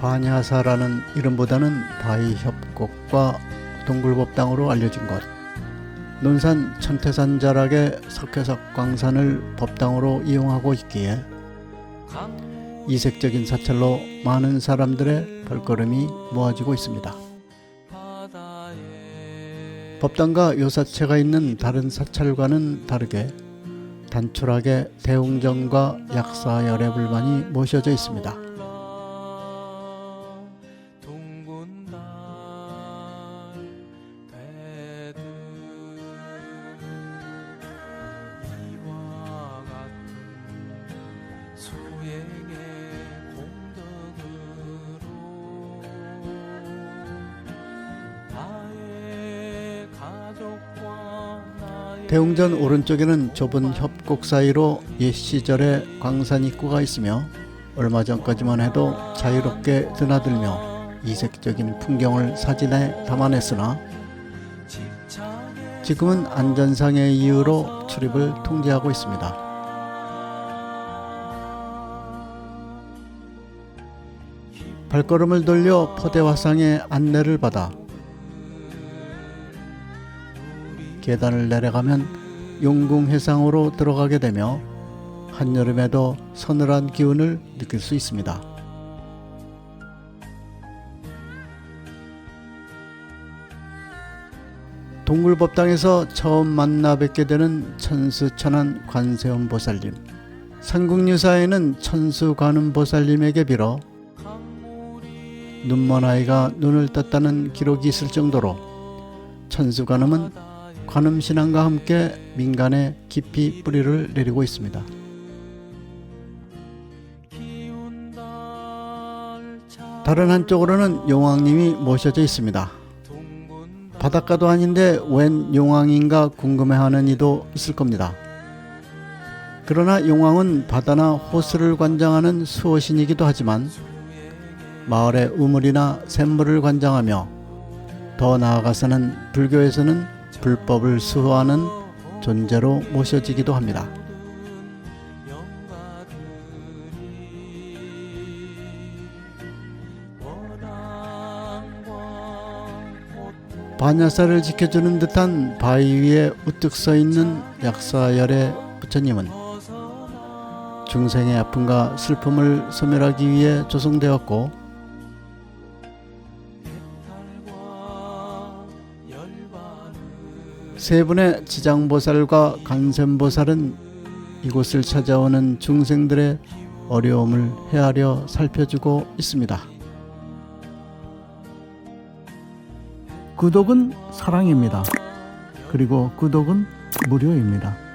반야사라는 이름보다는 바위협곡과 동굴법당으로 알려진 곳. 논산 천태산 자락의 석회석 광산을 법당으로 이용하고 있기에 이색적인 사찰로 많은 사람들의 발걸음이 모아지고 있습니다. 법당과 요사체가 있는 다른 사찰과는 다르게 단출하게 대웅전과 약사열의 불만이 모셔져 있습니다. 대웅전 오른쪽에는 좁은 협곡 사이로 옛 시절의 광산 입구가 있으며 얼마 전까지만 해도 자유롭게 드나들며 이색적인 풍경을 사진에 담아냈으나 지금은 안전상의 이유로 출입을 통제하고 있습니다. 발걸음을 돌려 포대화상의 안내를 받아 계단을 내려가면 용궁해상으로 들어가게 되며 한여름에도 서늘한 기운을 느낄 수 있습니다. 동굴법당에서 처음 만나 뵙게 되는 천수천안 관세음 보살님. 삼국유사에는 천수관음 보살님에게 빌어 눈먼 아이가 눈을 떴다는 기록이 있을 정도로 천수관음은 관음 신앙과 함께 민간에 깊이 뿌리를 내리고 있습니다. 다른 한쪽으로는 용왕님이 모셔져 있습니다. 바닷가도 아닌데 웬 용왕인가 궁금해하는 이도 있을 겁니다. 그러나 용왕은 바다나 호수를 관장하는 수호신이기도 하지만 마을의 우물이나 샘물을 관장하며 더 나아가서는 불교에서는 불법을 수호하는 존재로 모셔지기도 합니다. 반야사를 지켜주는 듯한 바위 위에 우뚝 서 있는 약사열의 부처님은 중생의 아픔과 슬픔을 소멸하기 위해 조성되었고 세 분의 지장보살과 간샘보살은 이곳을 찾아오는 중생들의 어려움을 헤아려 살펴주고 있습니다. 구독은 사랑입니다. 그리고 구독은 무료입니다.